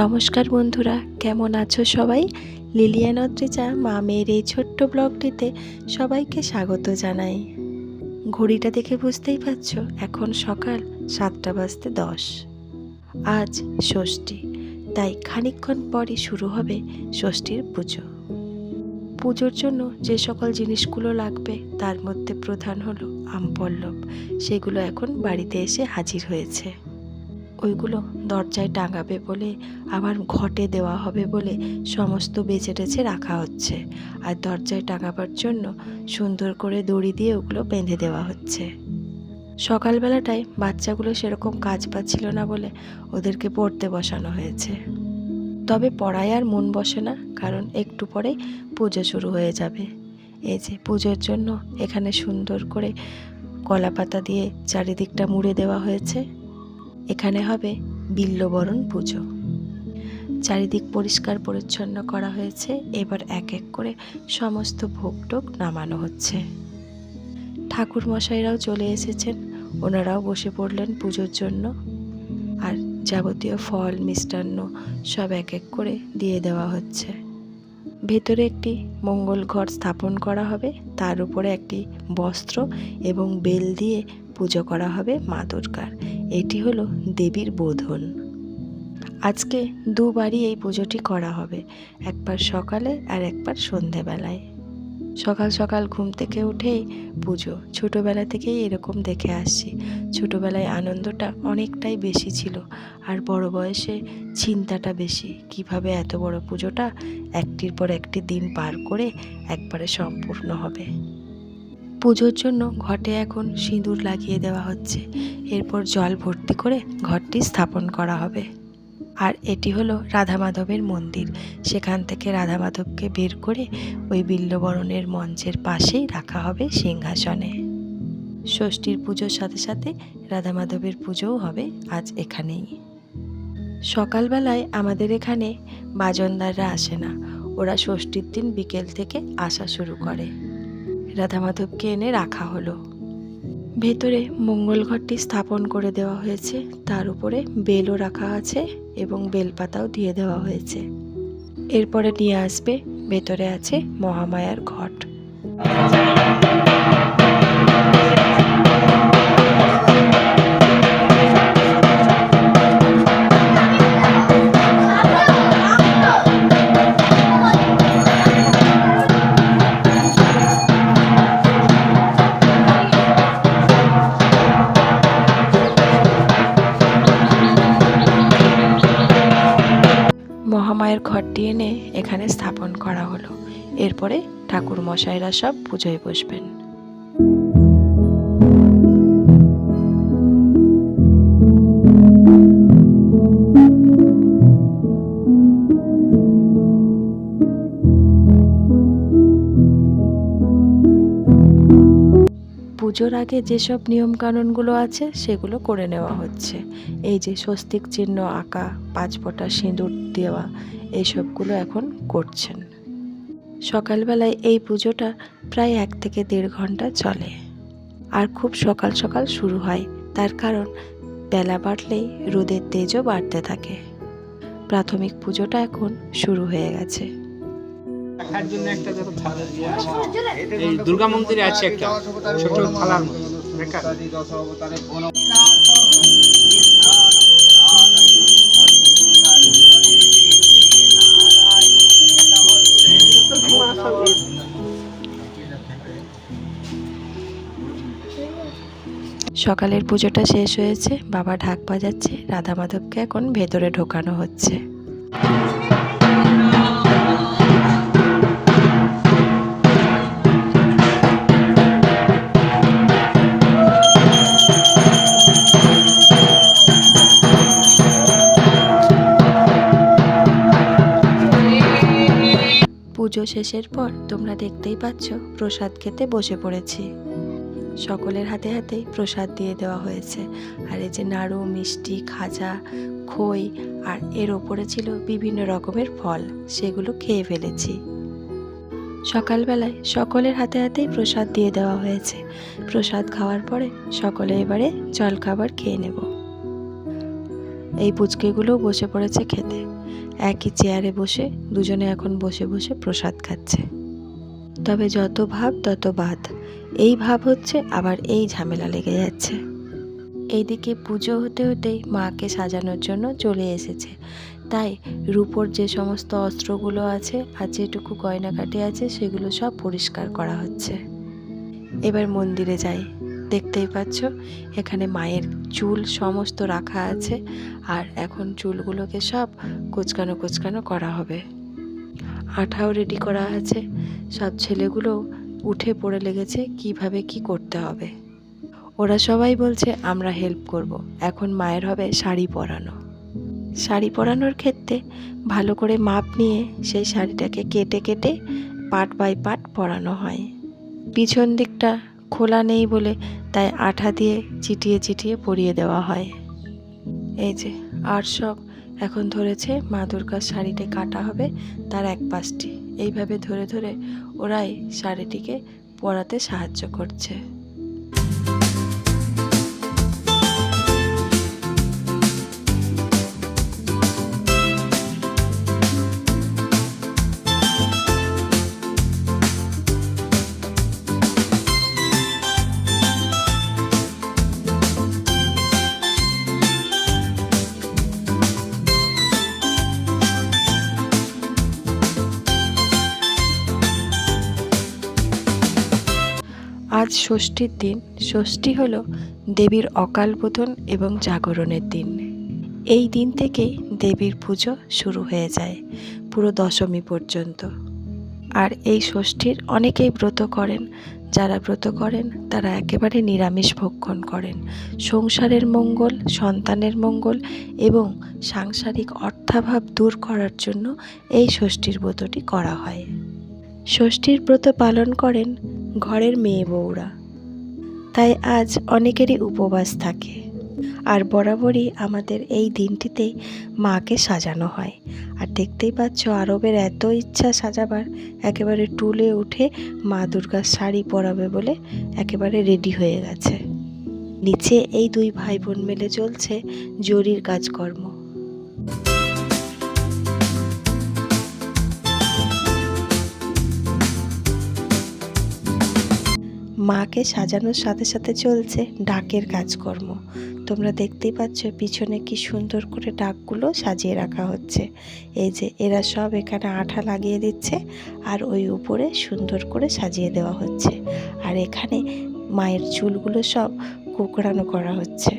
নমস্কার বন্ধুরা, কেমন আছো সবাই? লিলিয়ান অদ্রিজা মা মেয়ের এই ছোট্ট ব্লগটিতে সবাইকে স্বাগত জানাই। ঘড়িটা দেখে বুঝতেই পারছ, এখন সকাল সাতটা বাজতে দশ। আজ ষষ্ঠী, তাই খানিকক্ষণ পরই শুরু হবে ষষ্ঠীর পুজো। পুজোর জন্য যে সকল জিনিসগুলো লাগবে, তার মধ্যে প্রধান হলো আমপল্লব সেগুলো এখন বাড়িতে এসে হাজির হয়েছে। ওইগুলো দরজায় টাঙাবে বলে আবার ঘটে দেওয়া হবে বলে সমস্ত বেছে টেছে রাখা হচ্ছে। আর দরজায় টাঙাবার জন্য সুন্দর করে দড়ি দিয়ে ওগুলো বেঁধে দেওয়া হচ্ছে। সকালবেলাটায় বাচ্চাগুলো সেরকম কাজ পাচ্ছিল না বলে ওদেরকে পড়তে বসানো হয়েছে। তবে পড়ায় আর মন বসে না, কারণ একটু পরে পুজো শুরু হয়ে যাবে। এই যে পুজোর জন্য এখানে সুন্দর করে কলা পাতা দিয়ে চারিদিকটা মুড়ে দেওয়া হয়েছে। এখানে হবে বিল্লবরণ পুজো। চারিদিক পরিষ্কার পরিচ্ছন্ন করা হয়েছে, এবার এক এক করে সমস্ত ভোগ টোগ নামানো হচ্ছে। ঠাকুর মশাইরাও চলে এসেছেন, ওনারাও বসে পড়লেন পুজোর জন্য। আর যাবতীয় ফল, মিষ্টান্ন সব এক এক করে দিয়ে দেওয়া হচ্ছে। ভেতরে একটি মঙ্গল ঘর স্থাপন করা হবে, তার উপরে একটি বস্ত্র এবং বেল দিয়ে পুজো করা হবে মা দুর্গার। এটি হলো দেবীর বোধন। আজকে দুবারই এই পুজোটি করা হবে, একবার সকালে আর একবার সন্ধেবেলায়। সকাল সকাল ঘুম থেকে উঠেই পুজো। ছোটোবেলা থেকেই এরকম দেখে আসছি। ছোটোবেলায় আনন্দটা অনেকটাই বেশি ছিল, আর বড় বয়সে চিন্তাটা বেশি, কীভাবে এত বড় পুজোটা একটির পর একটি দিন পার করে একবারে সম্পূর্ণ হবে। পুজোর জন্য ঘটে এখন সিঁদুর লাগিয়ে দেওয়া হচ্ছে। এরপর জল ভর্তি করে ঘরটি স্থাপন করা হবে। আর এটি হলো রাধা মাধবের মন্দির। সেখান থেকে রাধা মাধবকে বের করে ওই বিল্লবরণের মঞ্চের পাশেই রাখা হবে সিংহাসনে। ষষ্ঠীর পুজোর সাথে সাথে রাধা মাধবের পুজোও হবে আজ এখানেই। সকালবেলায় আমাদের এখানে বাজনদাররা আসে না। ওরা ষষ্ঠীর দিন বিকেল থেকে আসা শুরু করে। রাধা মাধবকে এনে রাখা হলো। ভেতরে মঙ্গল ঘরটি স্থাপন করে দেওয়া হয়েছে। তার উপরে বেলও রাখা আছে এবং বেলপাতাও দিয়ে দেওয়া হয়েছে। এরপরে নিয়ে আসবে, ভেতরে আছে মহামায়ার ঘট। মশাইরা সব পুজোয় বসবেন। পুজোর আগে যেসব নিয়মকানুনগুলো আছে, সেগুলো করে নেওয়া হচ্ছে। এই যে স্বস্তিক চিহ্ন আঁকা, পাঁচ ফোঁটা সিঁদুর দেওয়া এইসবগুলো এখন করছেন। সকালবেলায় এই পুজোটা প্রায় এক থেকে দেড় ঘণ্টা চলে। আর খুব সকাল সকাল শুরু হয়। তার কারণ, বেলা বাড়লেই রোদের তেজও বাড়তে থাকে। প্রাথমিক পুজোটা এখন শুরু হয়ে গেছে। দুর্গা মন্দিরে আছে একটা ছোট থালার মতো। সকালের পুজোটা শেষ হয়েছে, বাবা ঢাক বাজাচ্ছে রাধা মাধবকে এখন ভেতরে ঢোকানো হচ্ছে। পুজো শেষের পর তোমরা দেখতেই পাচ্ছ, প্রসাদ খেতে বসে পড়েছি। সকলের হাতে হাতে প্রসাদ দিয়ে দেওয়া হয়েছে। আর এই যে নাড়ু, মিষ্টি, খাজা, খই আর এর ওপরে ছিল বিভিন্ন রকমের ফল, সেগুলো খেয়ে ফেলেছি। সকালবেলায় সকলের হাতে হাতেই প্রসাদ দিয়ে দেওয়া হয়েছে। প্রসাদ খাওয়ার পরে সকলে এবারে জল খাবার খেয়ে নেব। এই পুচকেগুলোও বসে পড়েছে খেতে। একই চেয়ারে বসে দুজনে এখন বসে বসে প্রসাদ খাচ্ছে। তবে যত ভাব তত বাদ। এই ভাব হচ্ছে, আবার এই ঝামেলা লেগে যাচ্ছে। এইদিকে পুজো হতে হতেই মাকে সাজানোর জন্য চলে এসেছে। তাই রূপোর যে সমস্ত অস্ত্রগুলো আছে আর যেটুকু গয়নাকাটি আছে, সেগুলো সব পরিষ্কার করা হচ্ছে। এবার মন্দিরে যাই। দেখতেই পাচ্ছ, এখানে মায়ের চুল সমস্ত রাখা আছে আর এখন চুলগুলোকে সব কোচকানো কোচকানো করা হবে। আঠাও রেডি করা আছে। সব ছেলেগুলো উঠে পড়ে লেগেছে কীভাবে কি করতে হবে। ওরা সবাই বলছে, আমরা হেল্প করব। এখন মায়ের হবে শাড়ি পরানো। শাড়ি পরানোর ক্ষেত্রে ভালো করে মাপ নিয়ে সেই শাড়িটাকে কেটে কেটে পাট বাই পাট পরানো হয়। পিছন দিকটা খোলা নেই বলে তাই আঠা দিয়ে চিটিয়ে চিটিয়ে পরিয়ে দেওয়া হয়। এই যে, আর সব এখন ধরেছে মা দুর্গার শাড়িটি কাটা হবে তার এক পাশটি। এইভাবে ধরে ধরে ওরাই শাড়িটিকে পরাতে সাহায্য করছে। আজ ষষ্ঠীর দিন। ষষ্ঠী হলো দেবীর অকাল বোধন এবং জাগরণের দিন। এই দিন থেকেই দেবীর পুজো শুরু হয়ে যায়, পুরো দশমী পর্যন্ত। আর এই ষষ্ঠীর অনেকেই ব্রত করেন। যারা ব্রত করেন, তারা একেবারে নিরামিষ ভক্ষণ করেন। সংসারের মঙ্গল, সন্তানের মঙ্গল এবং সাংসারিক অর্থাভাব দূর করার জন্য এই ষষ্ঠীর ব্রতটি করা হয়। ষষ্ঠীর ব্রত পালন করেন ঘরের মেয়ে বউরা। তাই আজ অনেকেরই উপবাস থাকে। আর বরাবরই আমাদের এই দিনটিতেই মাকে সাজানো হয়। আর দেখতেই পাচ্ছ, আরবের এত ইচ্ছা সাজাবার, একেবারে টুলে উঠে মা দুর্গার শাড়ি পরাবে বলে একেবারে রেডি হয়ে গেছে। নিচে এই দুই ভাই বোন মিলে চলছে জরির কাজকর্ম। মাকে সাজানোর সাথে সাথে চলছে ডাকের কাজকর্ম। তোমরা দেখতেই পাচ্ছ পিছনে কি সুন্দর করে ডাকগুলো সাজিয়ে রাখা হচ্ছে। এই যে এরা সব এখানে আঠা লাগিয়ে দিচ্ছে আর ওই উপরে সুন্দর করে সাজিয়ে দেওয়া হচ্ছে। আর এখানে মায়ের চুলগুলো সব কোকড়ানো করা হচ্ছে।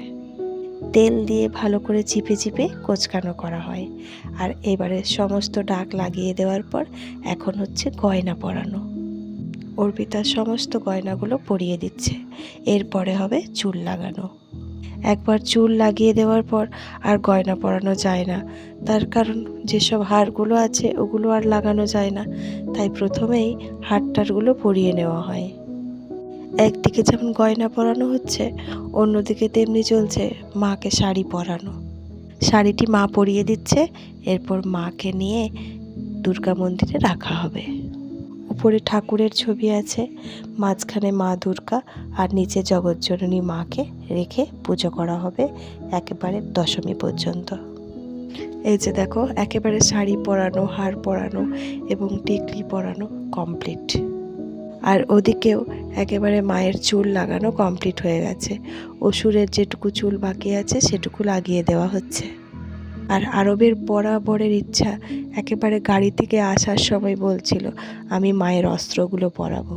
তেল দিয়ে ভালো করে চিপে চিপে কোচকানো করা হয়। আর এবারে সমস্ত ডাক লাগিয়ে দেওয়ার পর এখন হচ্ছে গয়না পরানো। অর্পিতার সমস্ত গয়নাগুলো পরিয়ে দিচ্ছে। এরপরে হবে চুল লাগানো। একবার চুল লাগিয়ে দেওয়ার পর আর গয়না পরানো যায় না। তার কারণ যেসব হারগুলো আছে ওগুলো আর লাগানো যায় না। তাই প্রথমেই হারটারগুলো পরিয়ে নেওয়া হয়। একদিকে যেমন গয়না পরানো হচ্ছে, অন্যদিকে তেমনি চলছে মাকে শাড়ি পরানো। শাড়িটি মা পরিয়ে দিচ্ছে, এরপর মাকে নিয়ে দুর্গা মন্দিরে রাখা হবে। উপরে ঠাকুরের ছবি আছে। মাঝখানে মা দুর্গা আর নিচে জগৎজননী মাকে রেখে পুজো করা হবে একেবারে দশমী পর্যন্ত। এই যে দেখো, একেবারে শাড়ি পরানো, হার পরানো এবং টিকলি পরানো কমপ্লিট আর ওদিকেও একেবারে মায়ের চুল লাগানো কমপ্লিট হয়ে গেছে। অসুরের যেটুকু চুল বাকি আছে, সেটুকু লাগিয়ে দেওয়া হচ্ছে। আর আরবের বরাবরের ইচ্ছা একেবারে গাড়ি থেকে আসার সময় বলছিল, আমি মায়ের অস্ত্রগুলো পরাবো।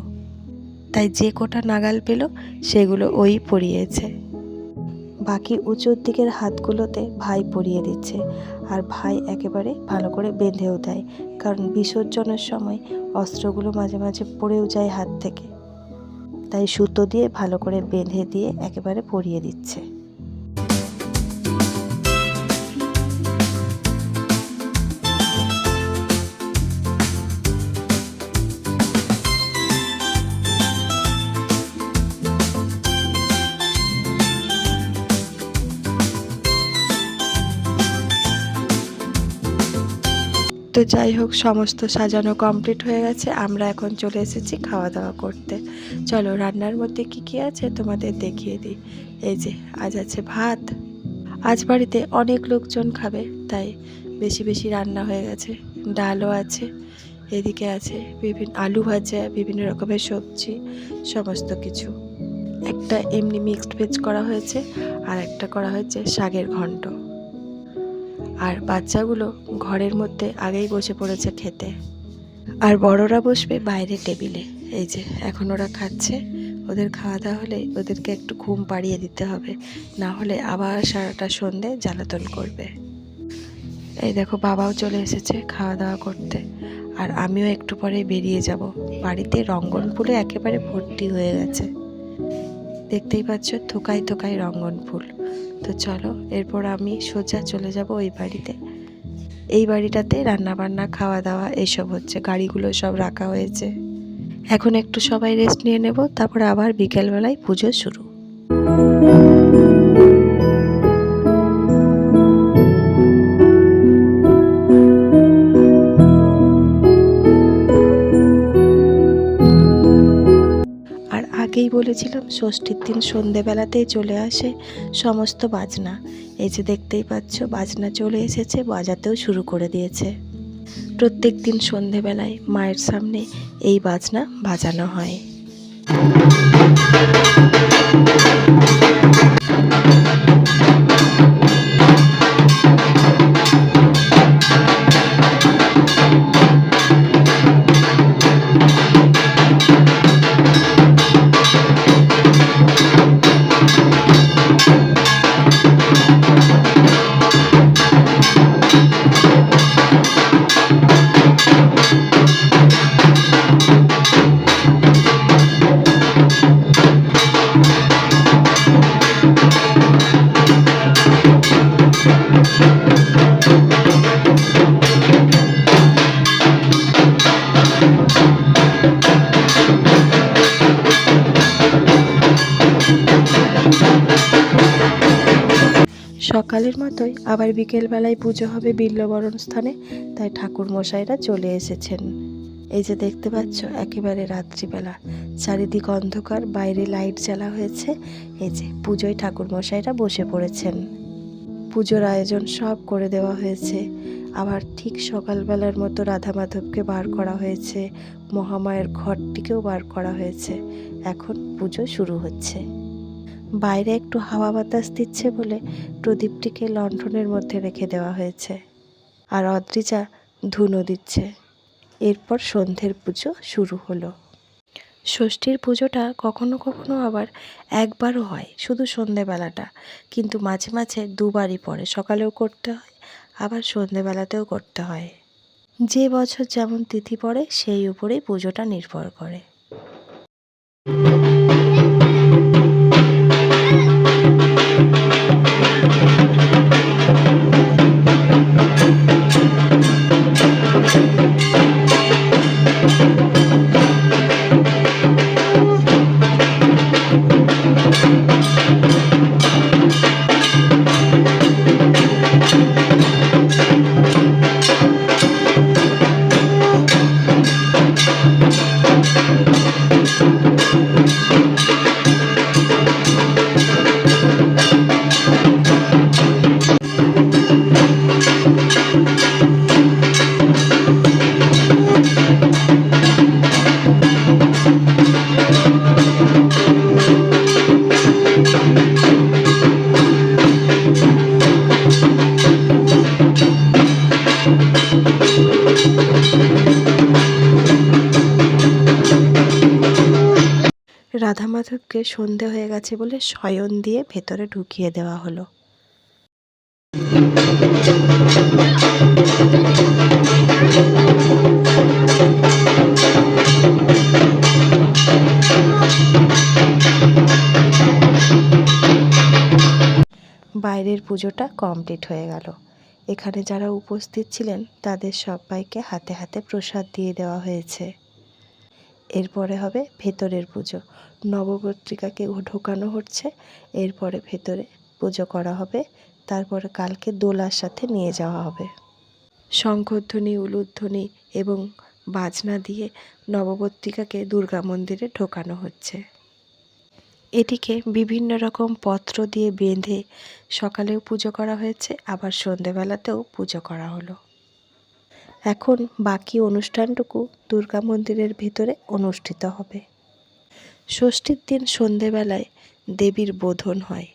তাই যে কোটা নাগাল পেল, সেগুলো ওই পরিয়েছে। বাকি উঁচুর দিকের হাতগুলোতে ভাই পরিয়ে দিচ্ছে, আর ভাই একেবারে ভালো করে বেঁধেও দেয়, কারণ বিসর্জনের সময় অস্ত্রগুলো মাঝে মাঝে পড়েও যায় হাত থেকে। তাই সুতো দিয়ে ভালো করে বেঁধে দিয়ে একেবারে পরিয়ে দিচ্ছে। তো যাই হোক, সমস্ত সাজানো কমপ্লিট হয়ে গেছে। আমরা এখন চলে এসেছি খাওয়া দাওয়া করতে। চলো, রান্নার মধ্যে কি কি আছে তোমাদের দেখিয়ে দিই। এই যে, আজ আছে ভাত। আজ বাড়িতে অনেক লোকজন খাবে, তাই বেশি বেশি রান্না হয়ে গেছে। ডালও আছে, এদিকে আছে বিভিন্ন আলু ভাজা, বিভিন্ন রকমের সবজি, সমস্ত কিছু। একটা এমনি মিক্সড ভেজ করা হয়েছে, আর একটা করা হয়েছে শাকের ঘন্ট। আর বাচ্চাগুলো ঘরের মধ্যে আগেই বসে পড়েছে খেতে। আর বড়রা বসবে বাইরে টেবিলে। এই যে, এখন ওরা খাচ্ছে। ওদের খাওয়া দাওয়া হলে ওদেরকে একটু ঘুম পাড়িয়ে দিতে হবে। না হলে আবার সারাটা সন্ধে জ্বালাতন করবে। এই দেখো, বাবাও চলে এসেছে খাওয়া দাওয়া করতে। আর আমিও একটু পরে বেরিয়ে যাব। বাড়িতে রঙ্গন ফুলে একেবারে ভর্তি হয়ে গেছে। দেখতেই পাচ্ছ থোকায় থোকায় রঙ্গন ফুল। তো চলো, এরপর আমি সোজা চলে যাব ওই বাড়িতে। এই বাড়িটাতে রান্না বান্না খাওয়া দাওয়া এসব হচ্ছে, গাড়িগুলো সব রাখা হয়েছে। এখন একটু সবাই রেস্ট নিয়ে নেব, তারপর আবার বিকেলবেলায় পুজো শুরু। বলেছিলাম, ষষ্ঠীর দিন সন্ধেবেলাতেই চলে আসে সমস্ত বাজনা। এই যে দেখতেই পাচ্ছ, বাজনা চলে এসেছে, বাজাতেও শুরু করে দিয়েছে। প্রত্যেক দিন সন্ধেবেলায় মায়ের সামনে এই বাজনা বাজানো হয়। সকালের মতোই আবার বিকেলবেলায় পুজো হবে বিল্লবরণ স্থানে তাই ঠাকুর মশাইরা চলে এসেছেন। এই যে দেখতে পাচ্ছ, একেবারে রাত্রিবেলা। চারিদিক অন্ধকার, বাইরে লাইট জ্বালা হয়েছে। এই যে পুজোয় ঠাকুর মশাইরা বসে পড়েছেন। পুজোর আয়োজন সব করে দেওয়া হয়েছে। আবার ঠিক সকালবেলার মতো রাধা মাধবকে বার করা হয়েছে। মহামায়ের ঘরটিকেও বার করা হয়েছে। এখন পুজো শুরু হচ্ছে। বাইরে একটু হাওয়া বাতাস দিচ্ছে বলে প্রদীপটিকে লণ্ঠনের মধ্যে রেখে দেওয়া হয়েছে। আর অদ্রিজা ধুনো দিচ্ছে। এরপর সন্ধ্যের পুজো শুরু হলো। ষষ্ঠীর পুজোটা কখনো কখনো আবার একবারও হয়, শুধু সন্ধেবেলাটা। কিন্তু মাঝে মাঝে দুবারই পড়ে, সকালেও করতে হয়, আবার সন্ধেবেলাতেও করতে হয়। যে বছর যেমন তিথি পড়ে, সেই উপরেই পুজোটা নির্ভর করে। রাধা সন্ধে হয়ে গেছে বলে শয়ন দিয়ে ভেতরে ঢুকিয়ে দেওয়া হলো। বাইরের পুজোটা কমপ্লিট হয়ে গেল। এখানে যারা উপস্থিত ছিলেন, তাদের সবাইকে হাতে হাতে প্রসাদ দিয়ে দেওয়া হয়েছে। এরপরে হবে ভেতরের পুজো। নবপত্রিকাকে ঢোকানো হচ্ছে। এরপরে ভেতরে পুজো করা হবে। তারপরে কালকে দোলার সাথে নিয়ে যাওয়া হবে। শঙ্খধ্বনি, উলুধ্বনি এবং বাজনা দিয়ে নবপত্রিকাকে দুর্গা মন্দিরে ঢোকানো হচ্ছে। এটিকে বিভিন্ন রকম পত্র দিয়ে বেঁধে সকালেও পুজো করা হয়েছে, আবার সন্ধেবেলাতেও পুজো করা হলো। এখন বাকি অনুষ্ঠানটুকু দুর্গা মন্দিরের ভেতরে অনুষ্ঠিত হবে। ষষ্ঠীর দিন সন্ধেবেলায় দেবীর বোধন হয়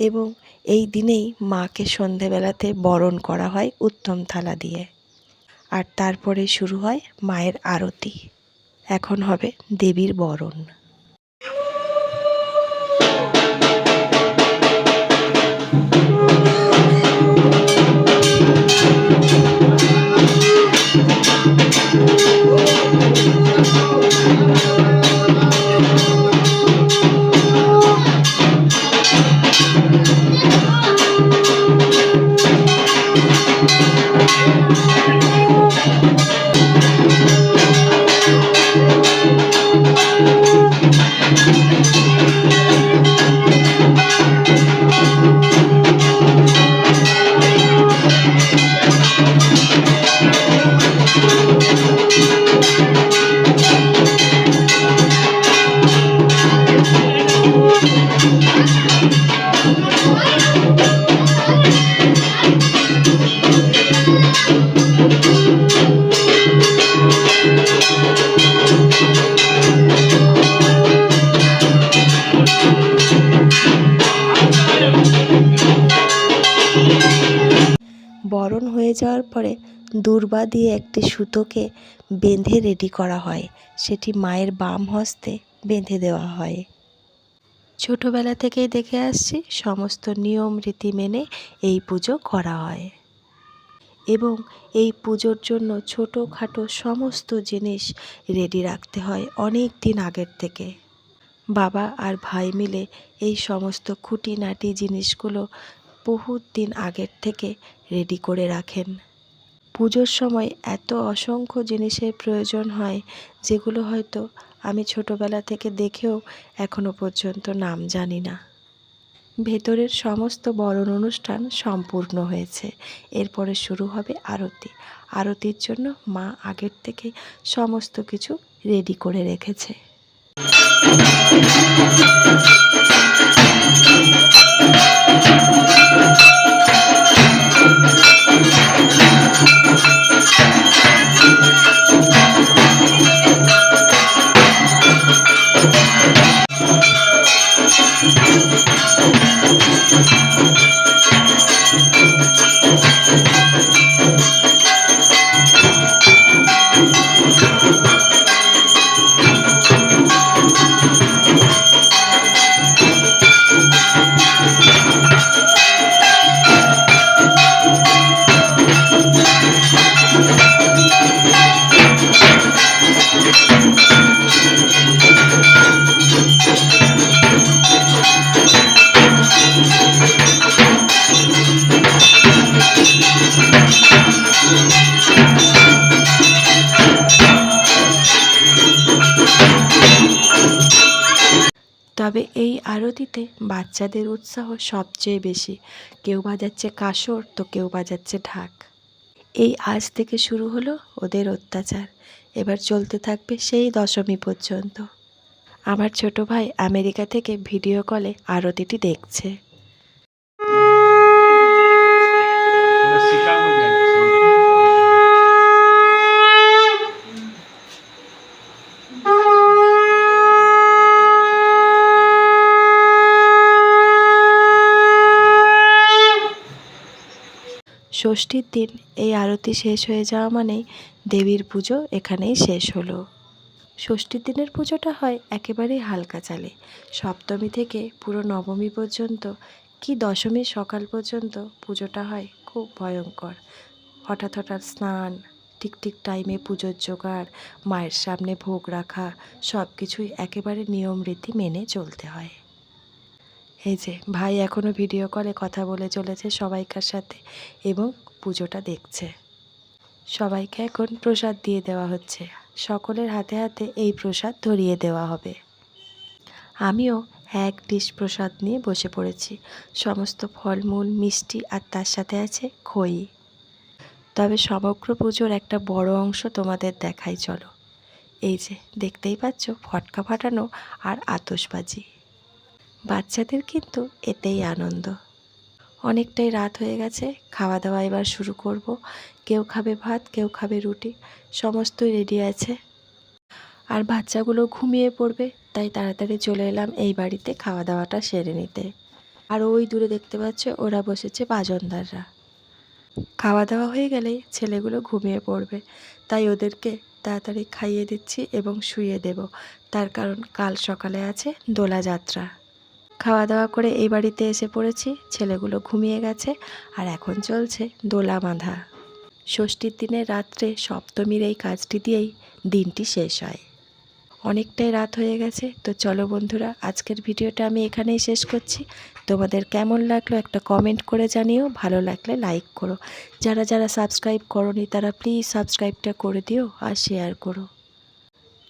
এবং এই দিনেই মাকে সন্ধেবেলাতে বরণ করা হয় উত্তম থালা দিয়ে। আর তারপরে শুরু হয় মায়ের আরতি। এখন হবে দেবীর বরণ। Thank you. বরণ হয়ে যাওয়ার পরে দূর্বা দিয়ে একটি সুতোকে বেঁধে রেডি করা হয়। সেটি মায়ের বাম হস্তে বেঁধে দেওয়া হয়। ছোটোবেলা থেকেই দেখে আসছি, সমস্ত নিয়ম রীতি মেনে এই পুজো করা হয়। এবং এই পুজোর জন্য ছোটোখাটো সমস্ত জিনিস রেডি রাখতে হয় অনেক দিন আগের থেকে। বাবা আর ভাই মিলে এই সমস্ত খুঁটিনাটি জিনিসগুলো বহুত দিন আগের থেকে রেডি করে রাখেন। পুজোর সময় এত অসংখ্য জিনিসের প্রয়োজন হয়, যেগুলো হয়তো আমি ছোটোবেলা থেকে দেখেও এখনও পর্যন্ত নাম জানি না। ভেতরের সমস্ত বরণ অনুষ্ঠান সম্পূর্ণ হয়েছে। এরপরে শুরু হবে আরতি। আরতির জন্য মা আগের থেকে সমস্ত কিছু রেডি করে রেখেছে। আরতিতে বাচ্চাদের উৎসাহ সবচেয়ে বেশি। কেউ বাজাচ্ছে কাসর, তো কেউ বাজাচ্ছে ঢাক। এই আজ থেকে শুরু হলো ওদের অত্যাচার। এবার চলতে থাকবে সেই দশমী পর্যন্ত। আমার ছোট ভাই আমেরিকা থেকে ভিডিও কলে আরতিটি দেখছে। ষষ্ঠীর দিন এই আরতি শেষ হয়ে যাওয়া মানেই দেবীর পুজো এখানেই শেষ হলো। ষষ্ঠীর দিনের পুজোটা হয় একেবারেই হালকা চালে। সপ্তমী থেকে পুরো নবমী পর্যন্ত কি দশমীর সকাল পর্যন্ত পুজোটা হয় খুব ভয়ঙ্কর। হঠাৎ হঠাৎ স্নান, ঠিক ঠিক টাইমে পুজোর জোগাড়, মায়ের সামনে ভোগ রাখা সব কিছুই একেবারে নিয়ম রীতি মেনে চলতে হয়। এই যে ভাই এখনও ভিডিও কলে কথা বলে চলেছে সবাইকার সাথে এবং পুজোটা দেখছে। সবাইকে এখন প্রসাদ দিয়ে দেওয়া হচ্ছে। সকলের হাতে হাতে এই প্রসাদ ধরিয়ে দেওয়া হবে। আমিও এক ডিশ প্রসাদ নিয়ে বসে পড়েছি। সমস্ত ফলমূল মিষ্টি আর তার সাথে আছে খই। তবে সমগ্র পুজোর একটা বড় অংশ তোমাদের দেখাই চলো। এই যে দেখতেই পাচ্ছ, ফটকা ফাটানো আর আতশবাজি। বাচ্চাদের কিন্তু এতেই আনন্দ। অনেকটাই রাত হয়ে গেছে খাওয়া দাওয়া এবার শুরু করব। কেউ খাবে ভাত, কেউ খাবে রুটি, সমস্তই রেডি আছে। আর বাচ্চাগুলো ঘুমিয়ে পড়বে, তাই তাড়াতাড়ি চলে এলাম এই বাড়িতে খাওয়া দাওয়াটা সেরে নিতে। আর ওই দূরে দেখতে পাচ্ছ, ওরা বসেছে বাজনদাররা। খাওয়া দাওয়া হয়ে গেলেই ছেলেগুলো ঘুমিয়ে পড়বে। তাই ওদেরকে তাড়াতাড়ি খাইয়ে দিচ্ছি এবং শুইয়ে দেব। তার কারণ কাল সকালে আছে দোলাযাত্রা। খাওয়া দাওয়া করে এই বাড়িতে এসে পড়েছি। ছেলেগুলো ঘুমিয়ে গেছে আর এখন চলছে দোলা বাঁধা। ষষ্ঠীর দিনে রাত্রে সপ্তমীর এই কাজটি দিয়েই দিনটি শেষ হয়। অনেকটাই রাত হয়ে গেছে, তো চলো বন্ধুরা, আজকের ভিডিওটা আমি এখানেই শেষ করছি। তোমাদের কেমন লাগল একটা কমেন্ট করে জানিও, ভালো লাগলে লাইক করো। যারা যারা সাবস্ক্রাইব করনি তারা প্লিজ সাবস্ক্রাইবটা করে দিও আর শেয়ার করো।